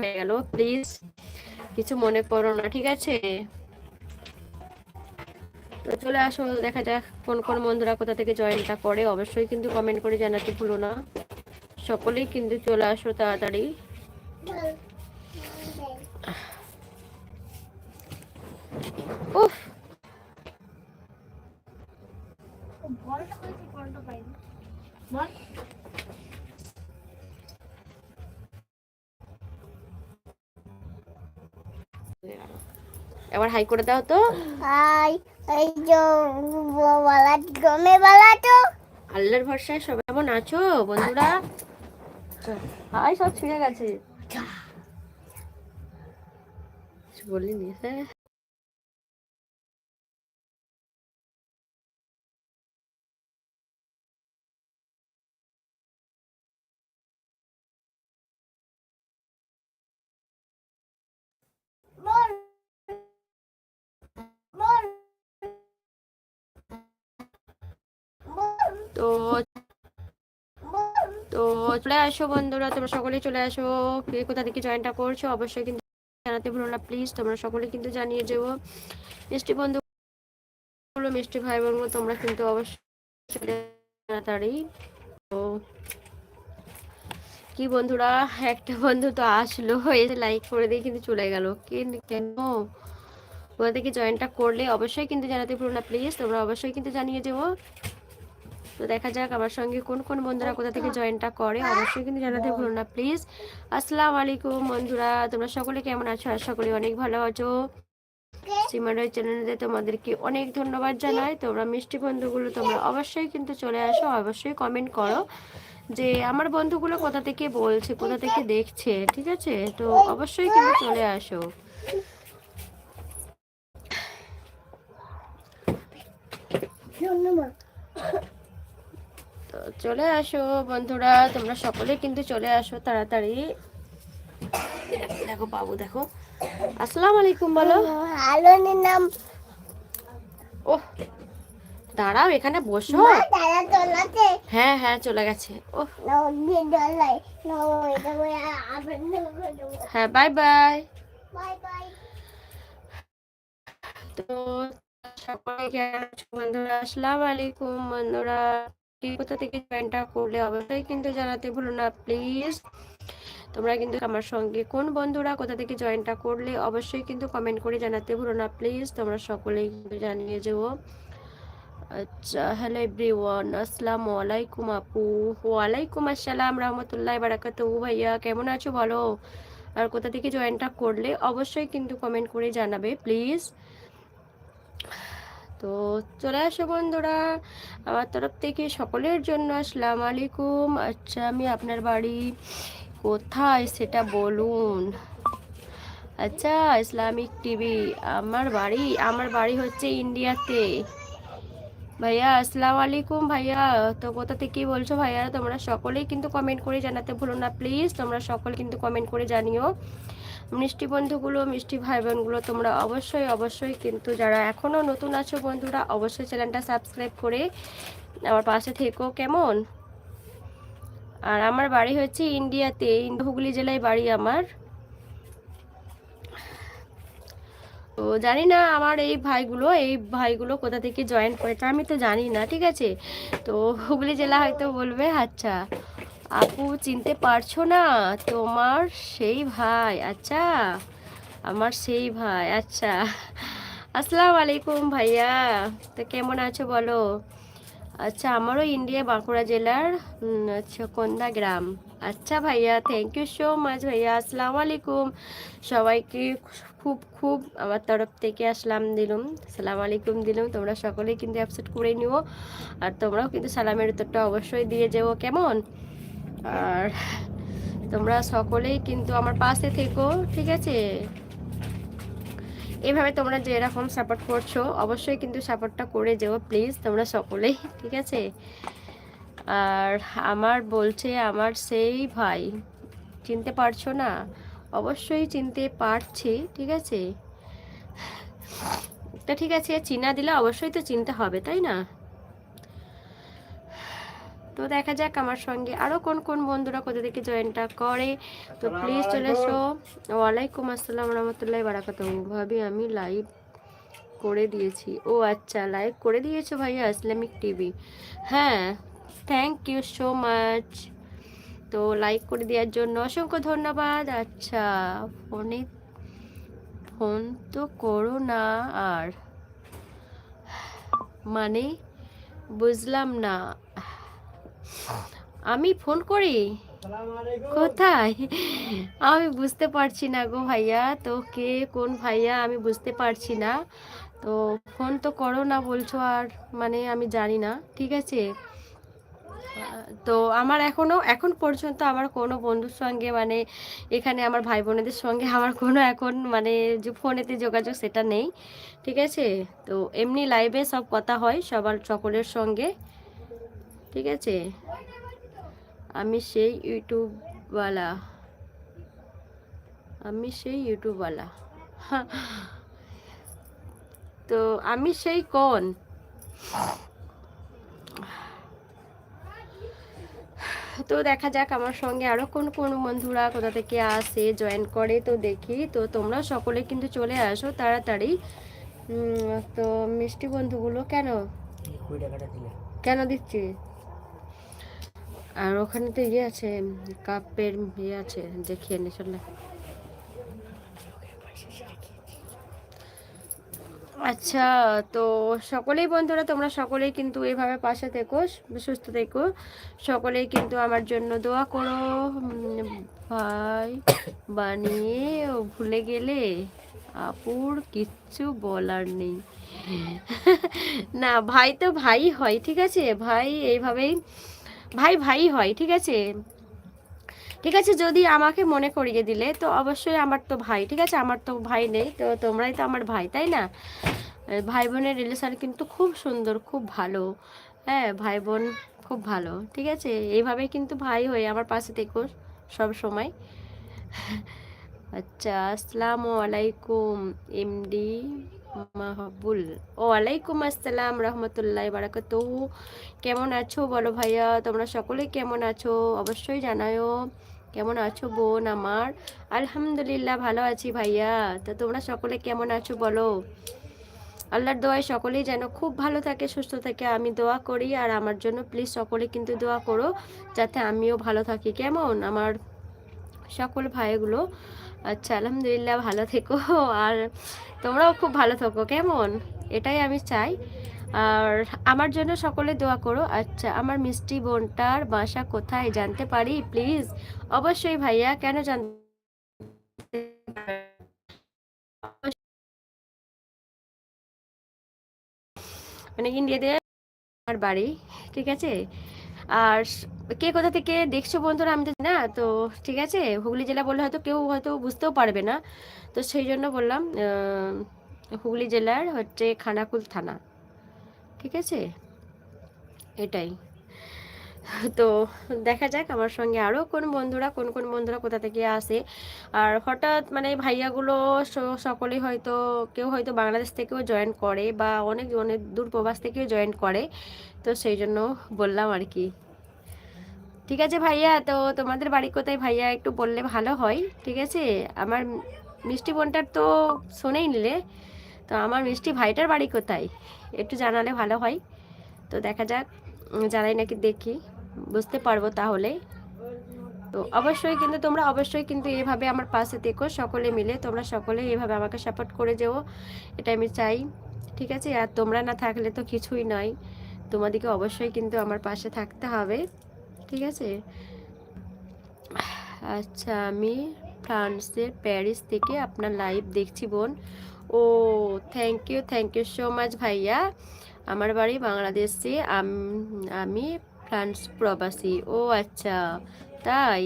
হয়ে গেল প্লিজ কিছু মনে করো না, ঠিক আছে? চলে আসো দেখা যাক কোন কোন বন্ধুরা কোথা থেকে জয়েনটা করে। অবশ্যই কিন্তু কমেন্ট করে জানাতে ভুলো না। সকলেই কিন্তু চলে আসো তাড়াতাড়ি। এবার হাই করে দাও তো। হাই এই যে বলা গমে বলা তো আল্লাহর ভরসায় সবাই কেমন আছো বন্ধুরা? হাই সব ছুঁয়ে গেছে। বলিনি হ্যাঁ। চলে আসো বন্ধুরা, তোমরা সকলেই চলে আসো। কে কোথা থেকে জয়েনটা করছ, অবশ্যই কিন্তু জানাতে ভুলো না প্লিজ তোমরা সকলে কিন্তু জানিয়ে যাব মিষ্টি বন্ধু মিষ্টি ভাই বোন তোমরা কিন্তু অবশ্যই তাড়াতাড়ি। তো কি বন্ধুরা, একটা বন্ধু তো আসলো এসে লাইক করে দিয়ে কিন্তু চলে গেল। কেন? কোথা থেকে জয়েনটা করলে, অবশ্যই কিন্তু জানাতে ভুলো না প্লিজ তোমরা অবশ্যই কিন্তু জানিয়ে যেও। তো দেখা যাক আমার সঙ্গে কোন কোন বন্ধুরা কোথা থেকে জয়েনটা করে। অবশ্যই কিন্তু জানাতে ভুলো না প্লিজ আসসালামু আলাইকুম বন্ধুরা, তোমরা সকলে কেমন আছো? আশা করি অনেক ভালো আছো। সিমারের চ্যানেলে তোমাদেরকে অনেক ধন্যবাদ জানাই। তোমরা মিষ্টি বন্ধুগুলো তোমরা অবশ্যই কিন্তু চলে আসো, অবশ্যই কমেন্ট করো যে আমার বন্ধুগুলো কোথা থেকে বলছে, কোথা থেকে দেখছে, ঠিক আছে? তো অবশ্যই কিন্তু চলে আসো। ধন্যবাদ। তো চলে আসো বন্ধুরা তোমরা সকলে কিন্তু চলে আসো তাড়াতাড়ি। দেখো বাবু দেখো। আসসালামু আলাইকুম বলো। আলোনের নাম ওহ দাঁড়াও এখানে বসো। হ্যাঁ হ্যাঁ চলে গেছে। হ্যাঁ বাই বাই। তো সকলে কেমন আছো বন্ধুরা আসসালামু আলাইকুম বন্ধুরা। কে কোথা থেকে জয়েনটা করলে অবশ্যই কিন্তু জানাতে ভুলো না প্লিজ তোমরা কিন্তু আমার সঙ্গে কোন বন্ধুরা কোথা থেকে জয়েনটা করলে অবশ্যই কিন্তু কমেন্ট করে জানাতে ভুলো না প্লিজ তোমরা সকলেই কিন্তু জানিয়ে যেও। আচ্ছা হ্যালো এভরিওয়ান আসসালামু আলাইকুম আপু। ওয়ালাইকুম আসসালাম রহমতুল্লাহ বারাকাতু ভাইয়া, কেমন আছো বলো? আর কোথা থেকে জয়েনটা করলে অবশ্যই কিন্তু কমেন্ট করে জানাবে প্লিজ তো চলে আসো বন্ধুরা। আমার তরফ থেকে সকলের জন্য আসসালাম আলাইকুম। আচ্ছা আমি আপনার বাড়ি কোথায় সেটা বলুন। আচ্ছা ইসলামিক টিভি, আমার বাড়ি আমার বাড়ি হচ্ছে ইন্ডিয়াতে। ভাইয়া, আসসালামু আলাইকুম ভাইয়া। তো কোথা থেকে কি বলছো ভাইয়া? তোমরা সকলেই কিন্তু কমেন্ট করে জানাতে ভুলো না প্লিজ তোমরা সকল কিন্তু কমেন্ট করে জানিও। মিষ্টি বন্ধুগুলো, মিষ্টি ভাই বোনগুলো তোমরা অবশ্যই অবশ্যই কিন্তু যারা এখনও নতুন আছো বন্ধুরা, অবশ্যই চ্যানেলটা সাবস্ক্রাইব করে আমার পাশে থেকো, কেমন? আর আমার বাড়ি হচ্ছে ইন্ডিয়াতে, হুগলি জেলায় বাড়ি আমার। তো জানি না আমার এই ভাইগুলো এই ভাইগুলো কোথা থেকে জয়েন করেছে, আমি তো জানি না, ঠিক আছে? তো হুগলি জেলা হয়তো বলবে আচ্ছা। আপু চিনতে পারছ না? তোমার সেই ভাই আচ্ছা? আমার সেই ভাই আচ্ছা। আসসালামু আলাইকুম ভাইয়া। তো কেমন আছো বলো? আচ্ছা আমারও ইন্ডিয়া, বাঁকুড়া জেলার কন্দা গ্রাম। আচ্ছা ভাইয়া থ্যাংক ইউ সো মাচ ভাইয়া। আসসালামু আলাইকুম। সবাইকে খুব খুব আমার তরফ থেকে আসলাম দিলুম। সালাম আলাইকুম দিলুম। তোমরা সকলেই কিন্তু অ্যাপসেট করে নিও। আর তোমরাও কিন্তু সালামের উত্তরটা অবশ্যই দিয়ে যেও। কেমন? আর তোমরা সকলেই কিন্তু আমার পাশে থেকো, ঠিক আছে? এভাবে তোমরা যে এরকম সাপোর্ট করছ, অবশ্যই কিন্তু সাপোর্টটা করে যেও প্লিজ তোমরা সকলেই, ঠিক আছে? আর আমার বলছে আমার সেই ভাই, চিনতে পারছ না? অবশ্যই চিনতে পারছি, ঠিক আছে? তা ঠিক আছে, চিনা দিলে অবশ্যই তো চিনতে হবে, তাই না? তো দেখা যাক আমার সঙ্গে আরও কোন কোন বন্ধুরা কোথা থেকে জয়েনটা করে। তো প্লিজ চলে এসো। ওয়ালাইকুম আসসালাম রহমতুল্লাহ বারাকাত ভাবি, আমি লাইভ করে দিয়েছি। ও আচ্ছা লাইভ করে দিয়েছ ভাইয়া ইসলামিক টিভি হ্যাঁ থ্যাংক ইউ সো মাচ তো লাইক করে দেওয়ার জন্য অসংখ্য ধন্যবাদ। আচ্ছা ফোনে ফোন তো করো না আর। মানে বুঝলাম না। আমি ফোন করি? কোথায়? আমি বুঝতে পারছি না গো ভাইয়া। তো কে কোন ভাইয়া আমি বুঝতে পারছি না। তো ফোন তো করো না বলছো আর মানে আমি জানি না ঠিক আছে? তো আমার এখনও এখন পর্যন্ত আমার কোনো বন্ধুর সঙ্গে মানে এখানে আমার ভাই বোনেদের সঙ্গে আমার কোনো এখন মানে যে ফোনেতে যোগাযোগ সেটা নেই ঠিক আছে? তো এমনি লাইভে সব কথা হয় সবার সকলের সঙ্গে। ঠিক আছে? আমি সেই ইউটিউবওয়ালা। আমি সেই ইউটিউবওয়ালা। তো আমি সেই কোন? তো দেখা যাক আমার সঙ্গে আরও কোন কোন বন্ধুরা কোথা থেকে আসে জয়েন করে তো দেখি। তো তোমরা সকলে কিন্তু চলে আসো তাড়াতাড়ি। তো মিষ্টি বন্ধুগুলো কেন? কেন দিচ্ছি আর ওখানে তো ইয়ে আছে কাপের ইয়ে আছে, দেখিয়ে নে, চলে আচ্ছা তো সকলেই বন্ধুরা, তোমরা সকলেই কিন্তু এইভাবে পাশে থেকো, সুস্থ থেকো। সকলেই কিন্তু আমার জন্য দোয়া করো। ভাই, বানিয়ে ভুলে গেলে আপুর কিচ্ছু বলার নেই। না, ভাই তো ভাই হয়, ঠিক আছে? ভাই এইভাবেই ভাই ভাই হয়, ঠিক আছে? ঠিক আছে, যদি আমাকে মনে করিয়ে দিলে, তো অবশ্যই আমার তো ভাই, ঠিক আছে? আমার তো ভাই নেই, তো তোমরাই তো আমার ভাই, তাই না? ভাই বোনের রিলেশন কিন্তু খুব সুন্দর, খুব ভালো। হ্যাঁ ভাই বোন খুব ভালো, ঠিক আছে? এইভাবে কিন্তু ভাই হয়ে আমার পাশে থেকো সব সময়। আচ্ছা আসসালামু আলাইকুম, এমডি। মাহবুল। ও আলাইকুম আসসালাম রহমতুল্লাহ বারাকাত। কেমন আছো বলো ভাইয়া? তোমরা সকলে কেমন আছো? অবশ্যই জানাও কেমন আছো বোন আমার? আলহামদুলিল্লাহ ভালো আছি ভাইয়া। তো তোমরা সকলে কেমন আছো বলো? আল্লাহর দোয়ায় সকলেই যেন খুব ভালো থাকে, সুস্থ থাকে। আমি দোয়া করি আর আমার জন্য প্লিজ সকলে কিন্তু দোয়া করো, যাতে আমিও ভালো থাকি। কেমন? আমার সকল ভাইগুলো আচ্ছা আলহামদুলিল্লাহ ভালো থেকো। আর তোমরাও খুব ভালো থাকো, কেমন? এটাই আমি চাই। আর আমার জন্য সকলে দোয়া করো। আচ্ছা আমার মিষ্টি বোনটার বাসা কোথায় জানতে পারি? প্লিজ, অবশ্যই ভাইয়া, কেন জানতে মানে ইন্ডিয়াতে আমার বাড়ি, ঠিক আছে? আর কে কোথা থেকে দেখছ বন্ধুরা আমি তো না, তো ঠিক আছে, হুগলি জেলা বললে হয়তো কেউ হয়তো বুঝতেও পারবে না। তো সেই জন্য বললাম হুগলি জেলার হচ্ছে খানাকুল থানা, ঠিক আছে? এটাই। তো দেখা যাক আমার সঙ্গে আরও কোন বন্ধুরা, কোন কোন বন্ধুরা কোথা থেকে আসে। আর হঠাৎ মানে ভাইয়াগুলো সকলেই হয়তো, কেউ হয়তো বাংলাদেশ থেকেও জয়েন করে বা অনেক অনেক দূর প্রবাস থেকেও জয়েন করে। তো সেই জন্য বললাম আর কি। ঠিক আছে ভাইয়া, তো তোমাদের বাড়ি কোথায়? ভাইয়া একটু বললে ভালো হয়। ঠিক আছে? আমার মিষ্টি বোনটার তো শুনেই নিলে। তো আমার মিষ্টি ভাইটার বাড়ি কোথায়? একটু জানালে ভালো হয়। তো দেখা যাক জানাই নাকি দেখি। বুঝতে পারব তাহলে। তো অবশ্যই কিন্তু তোমরা অবশ্যই কিন্তু এভাবে আমার পাশে থেকো, সকলে মিলে। তোমরা সকলে এভাবে আমাকে সাপোর্ট করে যেও এটা আমি চাই, ঠিক আছে? আর তোমরা না থাকলে তো কিছুই নয়। তোমাদেরকে অবশ্যই কিন্তু আমার পাশে থাকতে হবে, ঠিক আছে? আচ্ছা আমি ফ্রান্সের প্যারিস থেকে আপনার লাইভ দেখছি, বোন। ও thank you thank you so much ভাইয়া। আমার বাড়ি বাংলাদেশে। আমি ফ্রান্স প্রবাসী। ও আচ্ছা তাই?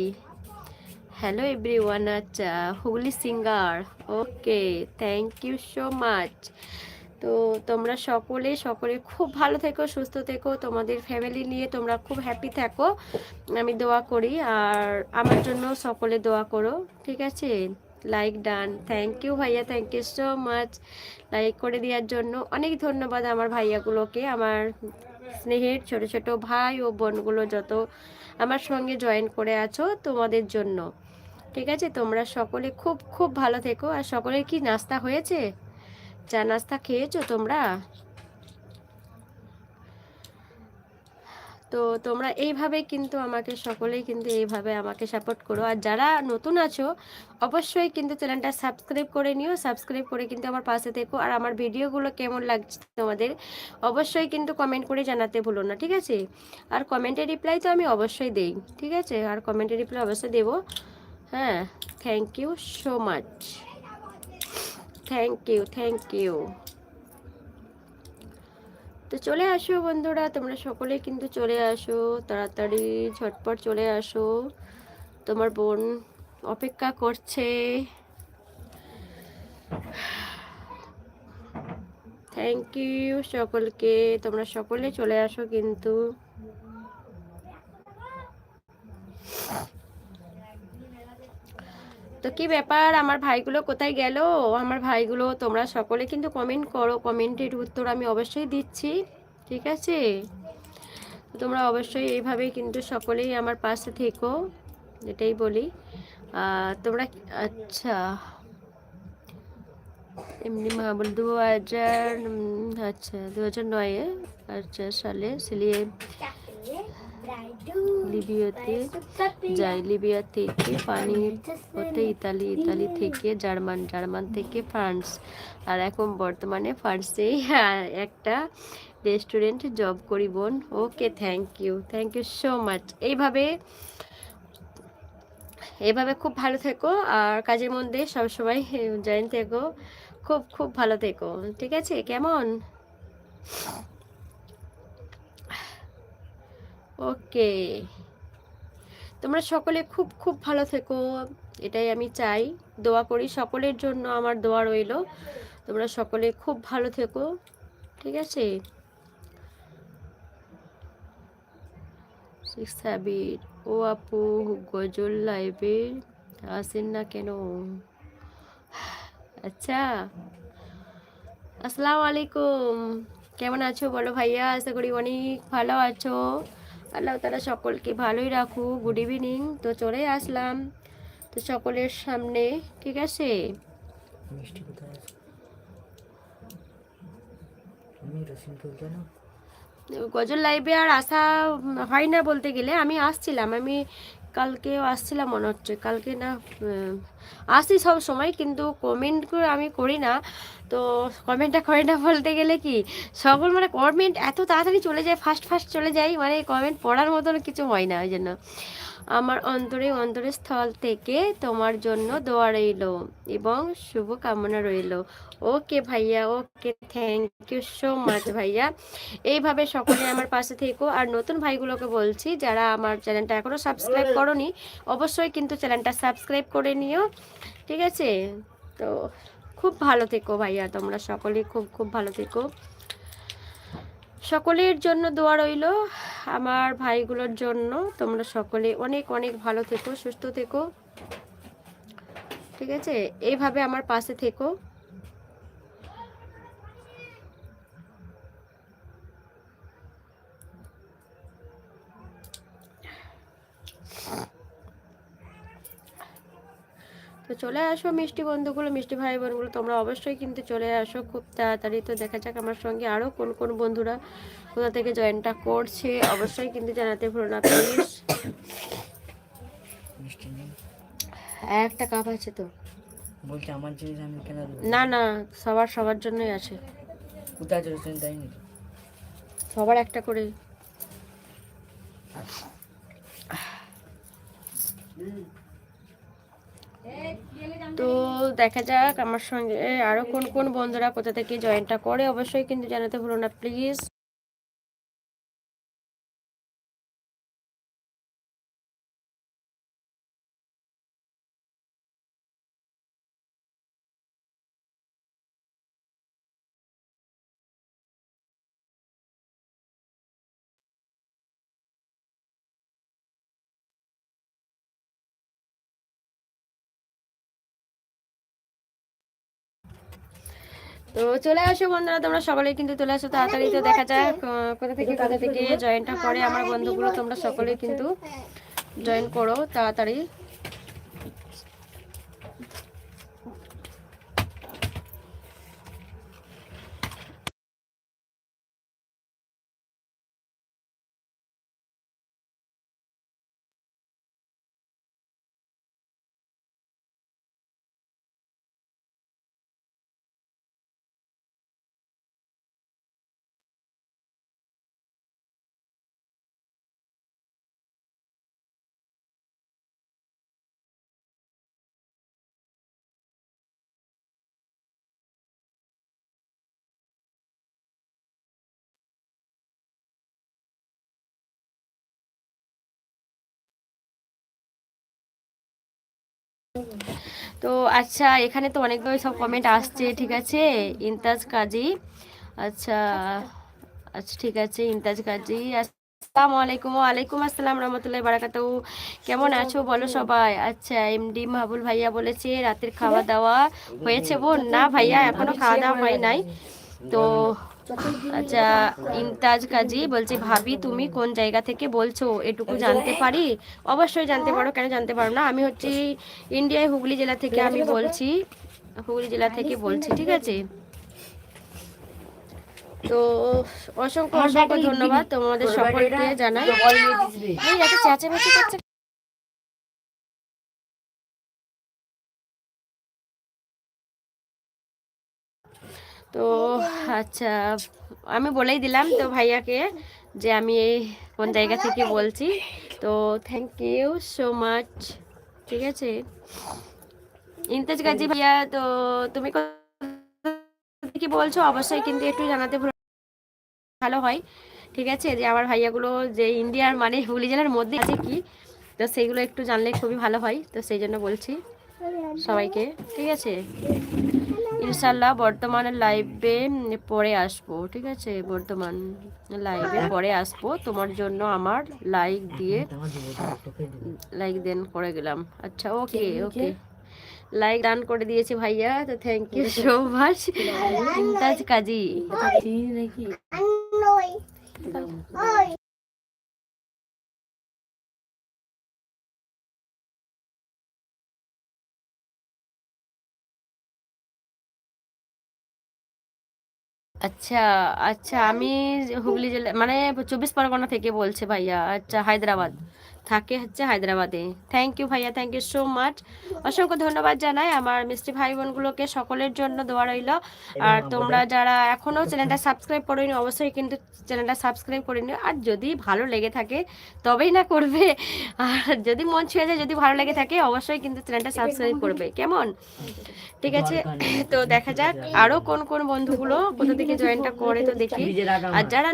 হ্যালো এভরিওয়ান আচ্ছা Hooghly singer. Okay thank you so much তো তোমরা সকলে সকলে খুব ভালো থেকো, সুস্থ থেকো। তোমাদের ফ্যামিলি নিয়ে তোমরা খুব হ্যাপি থাকো। আমি দোয়া করি, আর আমার জন্য সকলে দোয়া করো, ঠিক আছে? লাইক ডান থ্যাংক ইউ ভাইয়া thank you so much like করে দেওয়ার জন্য অনেক ধন্যবাদ আমার ভাইয়াগুলোকে, আমার স্নেহের ছোট ছোট ভাই ও বোনগুলো যত আমার সঙ্গে জয়েন করে আছো তোমাদের জন্য। ঠিক আছে? তোমরা সকলে খুব খুব ভালো থেকো। আর সকলের কি নাস্তা হয়েছে? চা নাস্তা খেয়েছো তোমরা? তো তোমরা এইভাবে কিন্তু আমাকে সকলেই কিন্তু এইভাবে আমাকে সাপোর্ট করো। আর যারা নতুন আছো, অবশ্যই কিন্তু চ্যানেলটা সাবস্ক্রাইব করে নিও। সাবস্ক্রাইব করে কিন্তু আমার পাশে থেকো। আর আমার ভিডিওগুলো কেমন লাগছে তোমাদের, অবশ্যই কিন্তু কমেন্ট করে জানাতে ভুলো না, ঠিক আছে? আর কমেন্টের রিপ্লাই তো আমি অবশ্যই দেই, ঠিক আছে? আর কমেন্টের রিপ্লাই অবশ্যই দেবো। হ্যাঁ thank you so much thank you thank you তো চলে আসো বন্ধুরা, তোমরা সকলে কিন্তু চলে আসো, তাড়াতাড়ি ঝটপট চলে আসো। তোমার বোন অপেক্ষা করছে। থ্যাংক ইউ সকলকে, তোমরা সকলে চলে আসো কিন্তু। তো কি ব্যাপার? আমার ভাইগুলো কোথায় গেল? আমার ভাইগুলো তোমরা সকলে কিন্তু কমেন্ট করো। কমেন্টের উত্তর আমি অবশ্যই দিচ্ছি। ঠিক আছে? তোমরা অবশ্যই এইভাবে কিন্তু সকলেই আমার পাশে থেকো। এটাই বলি। তোমরা আচ্ছা। এমনি মাহবুল দু হাজার আচ্ছা দু হাজার নয়ে আচ্ছা সালে, সিলিয়ে লিবিয়াতে যায়। লিবিয়া থেকে পানি হতে ইতালি ইতালি থেকে জার্মান জার্মান থেকে ফ্রান্স। আর এখন বর্তমানে ফ্রান্সেই আহ, একটা রেস্টুরেন্ট জব করি বোন। Okay thank you thank you so much এইভাবে এইভাবে খুব ভালো থেকো আর কাজের মধ্যে সবসময় জয়েন থেকো। খুব খুব ভালো থেকো। ঠিক আছে? কেমন? ওকে। তোমরা সকলে খুব খুব ভালো থেকো। এটাই আমি চাই। দোয়া করি সকলের জন্য আমার দোয়া রইল। তোমরা সকলে খুব ভালো থেকো, ঠিক আছে? ও আপু, গজল লাইভে আসেন না কেন? আচ্ছা। আসসালামু আলাইকুম। কেমন আছো বলো ভাইয়া? আশা করি অনেক ভালো আছো। আল্লাহ তালা সকলকে ভালোই রাখু গুড ইভিনিং তো চলে আসলাম। তো সকলের সামনে ঠিক আছে? গজল লাইভে আর আসা হয় না বলতে গেলে। আমি আসছিলাম। আমি কালকেও আসছিলাম মনে হচ্ছে। কালকে না আসি সব সময় কিন্তু কমেন্ট করে আমি করি না। তো কমেন্টটা করি না বলতে গেলে কি, সকল মানে কমেন্ট এত তাড়াতাড়ি চলে যায় ফার্স্ট ফার্স্ট চলে যায় মানে কমেন্ট পড়ার মতন কিছু হয় না, ওই জন্য। আমার অন্তরে অন্তরের স্থল থেকে তোমার জন্য দোয়া রইল এবং শুভ কামনা রইল। ওকে ভাইয়া, okay thank you so much ভাইয়া। এইভাবে সকলে আমার পাশে থেকো। আর নতুন ভাইগুলোকে বলছি, যারা আমার চ্যানেলটা এখনও সাবস্ক্রাইব করনি, অবশ্যই কিন্তু চ্যানেলটা সাবস্ক্রাইব করে নিও। ঠিক আছে? তো খুব ভালো থেকো ভাইয়া, তোমরা সকলেই খুব খুব ভালো থেকো। সকলের জন্য দোয়া রইল আমার ভাইগুলোর জন্য। তোমরা সকলে অনেক অনেক ভালো থেকো, সুস্থ থেকো। ঠিক আছে? এইভাবে আমার পাশে থেকো। চলে আসো মিষ্টি বন্ধুগুলো মিষ্টি ভাই বোনগুলো তোমরা অবশ্যই কিন্তু চলে আসো খুব তাড়াতাড়ি। তো দেখা যাক আমার সঙ্গে আরও কোন কোন বন্ধুরা কোথা থেকে জয়েনটা করছে অবশ্যই কিন্তু জানাতে ভুলো না প্লিজ একটা কাপ আছে তো। বলছি আমার জিনিস আমি কেন না না সবার সবার জন্যই আছে। কোথায় তাই সবার একটা করে। তো দেখা যাক আমার সঙ্গে আরও কোন কোন বন্ধুরা কোথা থেকে জয়েনটা করে। অবশ্যই কিন্তু জানাতে ভুলো না প্লিজ তো চলে আসো বন্ধুরা, তোমরা সকলেই কিন্তু চলে আসো তাড়াতাড়ি, তো দেখা যায় কোথা থেকে কোথা থেকে জয়েনটা করে আমার বন্ধুগুলো, তোমরা সকলেই কিন্তু জয়েন করো তাড়াতাড়ি। তো আচ্ছা এখানে তো অনেকগুলো সব কমেন্ট আসছে ঠিক আছে? ইন্তাজ কাজী আচ্ছা আচ্ছা ঠিক আছে ইন্তাজ কাজী আসসালামু আলাইকুম ওয়ালাইকুম আসসালাম রহমতুল্লাহ বারাকাতু। কেমন আছো বলো সবাই? আচ্ছা এমডি মাহবুল ভাইয়া বলেছে রাতের খাওয়া দাওয়া হয়েছে বোন? না ভাইয়া এখনও খাওয়া দাওয়া হয় নাই। তো আচ্ছা ইমতাজ কাজী বলছে ভাবি তুমি কোন জায়গা থেকে বলছো? এটুকু জানতে পারি? অবশ্যই জানতে পারো কেন জানতে পারো না? আমি হচ্ছে ইন্ডিয়ায় হুগলি জেলা থেকে আমি বলছি হুগলি জেলা থেকে বলছি ঠিক আছে? তো অসংখ্য অসংখ্য ধন্যবাদ তোমাদের সকলকে জানাই। চেঁচামেচি করছে তো আচ্ছা আমি বলেই দিলাম তো ভাইয়াকে যে আমি এই কোন জায়গা থেকে বলছি। তো থ্যাংক ইউ সো মাচ ঠিক আছে? ইন্তেজ গাজী ভাইয়া, তো তুমি থেকে বলছো? অবশ্যই কিন্তু একটু জানাতে ভালো হয়। ঠিক আছে? যে আমার ভাইয়াগুলো যে ইন্ডিয়ার মানে হুগলি জেলার মধ্যে আছে কি, তো সেইগুলো একটু জানলে খুবই ভালো হয়। তো সেই জন্য বলছি সবাইকে। ঠিক আছে? ইনশাল্লাহ বর্তমানে লাইভে পরে আসব ঠিক আছে? বর্তমান লাইভে পরে আসব। তোমার জন্য আমার লাইক দিয়ে লাইক দেন করে গেলাম। আচ্ছা ওকে ওকে লাইক দান করে দিয়েছি ভাইয়া তো thank you so much Imtaz Kazi চিনি নাকি নই ওই আচ্ছা আচ্ছা আমি হুগলি জেলা মানে চব্বিশ পরগনা থেকে বলছে ভাইয়া আচ্ছা হায়দ্রাবাদ। থাকে হচ্ছে হায়দ্রাবাদে। থ্যাংক ইউ ভাইয়া থ্যাংক ইউ সো মাচ অসংখ্য ধন্যবাদ জানাই আমার মিষ্টি ভাই বোনগুলোকে সকলের জন্য দোয়া রইল। আর তোমরা যারা এখনও চ্যানেলটা সাবস্ক্রাইব করেনি অবশ্যই কিন্তু চ্যানেলটা সাবস্ক্রাইব করে নিও। আর যদি ভালো লেগে থাকে তবেই না করবে। আর যদি মন ছুঁয়ে যায় যদি ভালো লেগে থাকে অবশ্যই কিন্তু চ্যানেলটা সাবস্ক্রাইব করবে। কেমন? ঠিক আছে তো দেখা যাক আরও কোন কোন বন্ধুগুলো কোথা থেকে জয়েনটা করে তো দেখি। আর যারা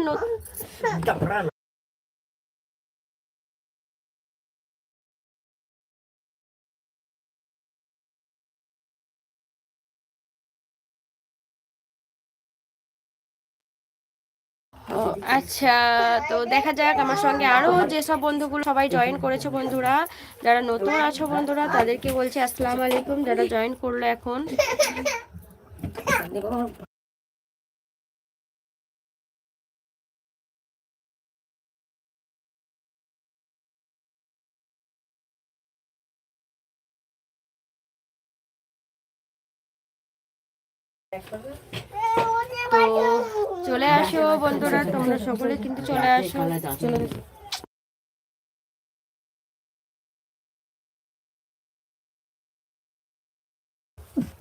আচ্ছা তো দেখা যাক আমার সঙ্গে আরও যেসব বন্ধুগুলো সবাই জয়েন করেছে বন্ধুরা, যারা নতুন আছো বন্ধুরা, তাদেরকে বলছি আসসালাম আলাইকুম, যারা জয়েন করল এখন। তো চলে আসো বন্ধুরা, তোমরা সকলে কিন্তু চলে আসো। চলে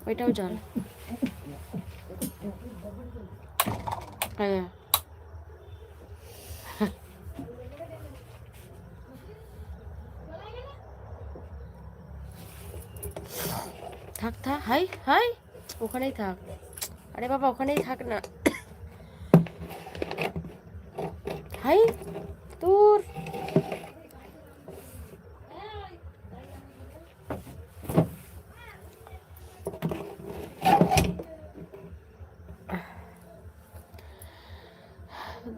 ওইটাও জল। হ্যাঁ। থাক থাক, হাই হাই। ওখানেই থাক। আরে বাবা, ওখানেই থাক না। হাই তোর।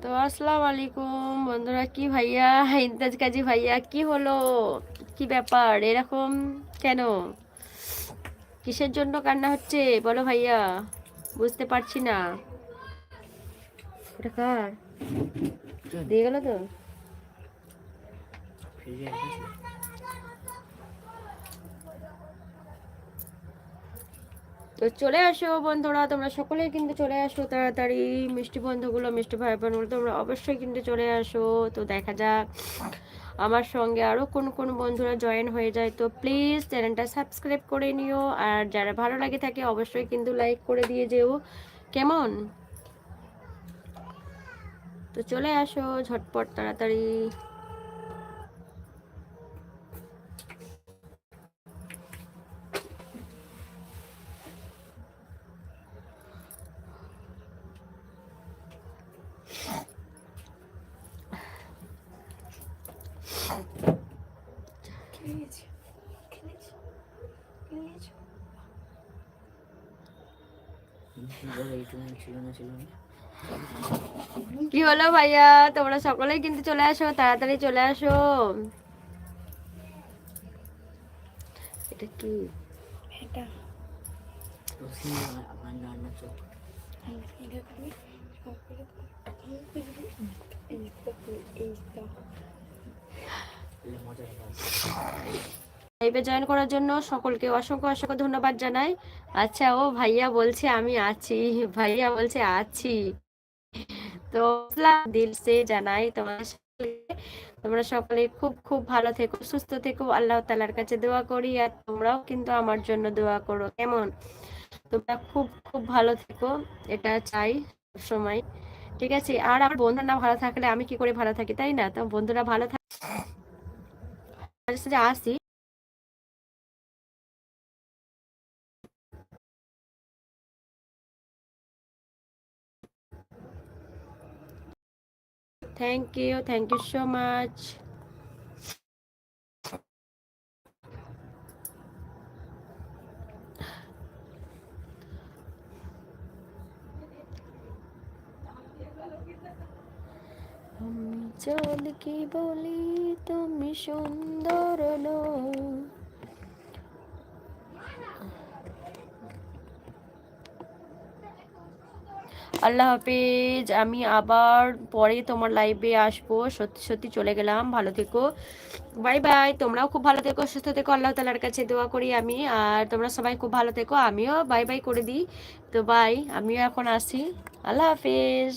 তো আসসালামু আলাইকুম, বন্ধুরা, কি ভাইয়া? ইন্তাজ কাজী ভাইয়া, কি হলো? কি ব্যাপার? এরকম কেন? কিসের জন্য কান্না হচ্ছে? বলো ভাইয়া, বুঝতে পারছি না। এটা কার? দিয়ে গেল তো? তো চলে আসো বন্ধুরা, তোমরা সকলেই কিন্তু চলে আসো তাড়াতাড়ি। মিষ্টি বন্ধুগুলো, মিষ্টি ভাই বোনগুলো, তোমরা অবশ্যই কিন্তু চলে আসো। তো দেখা যাক আমার সঙ্গে আরও কোন কোন বন্ধুরা জয়েন হয়ে যায়। তো প্লিজ চ্যানেলটা সাবস্ক্রাইব করে নিও। আর যারা ভালো লাগে থাকে, অবশ্যই কিন্তু লাইক করে দিয়ে যেও। কেমন? তো চলে আসো ঝটপট তাড়াতাড়ি ছিল না ছিল না কি হলো ভাইয়া? তোমরা সকলেই কিন্তু চলে আসো তাড়াতাড়ি চলে আসো। এটা কি? লাইভে জয়েন করার জন্য সকলকে অসংখ্য অসংখ্য ধন্যবাদ জানাই। আচ্ছা ও ভাইয়া বলছে আমি আছি। ভাইয়া বলছে আছি। তো দিল সে জানাই তোমার তোমরা সকলে খুব খুব ভালো থেকো, সুস্থ থেকো। আল্লাহ তালার কাছে দোয়া করি আর তোমরাও কিন্তু আমার জন্য দোয়া করো। কেমন? তোমরা খুব খুব ভালো থেকো, এটা চাই সময় ঠিক আছে? আর আমার বন্ধুরা না ভালো থাকলে আমি কি করে ভালো থাকি, তাই না? তো বন্ধুরা ভালো থাক আসি। Thank you. Thank you so much. আমি জল কি বলি তুমি সুন্দর নও আল্লাহ হাফেজ, আমি আবার পরে তোমার লাইভে আসব। সত্যি সত্যি চলে গেলাম, ভালো থেকো। বাই বাই তোমরাও খুব ভালো থেকো, সুস্থ থেকো, আল্লাহ তালার কাছে দোয়া করি আমি। আর তোমরা সবাই খুব ভালো থেকো, আমিও বাই বাই করে দিই। তো বাই আমিও এখন আসি। আল্লাহ হাফেজ।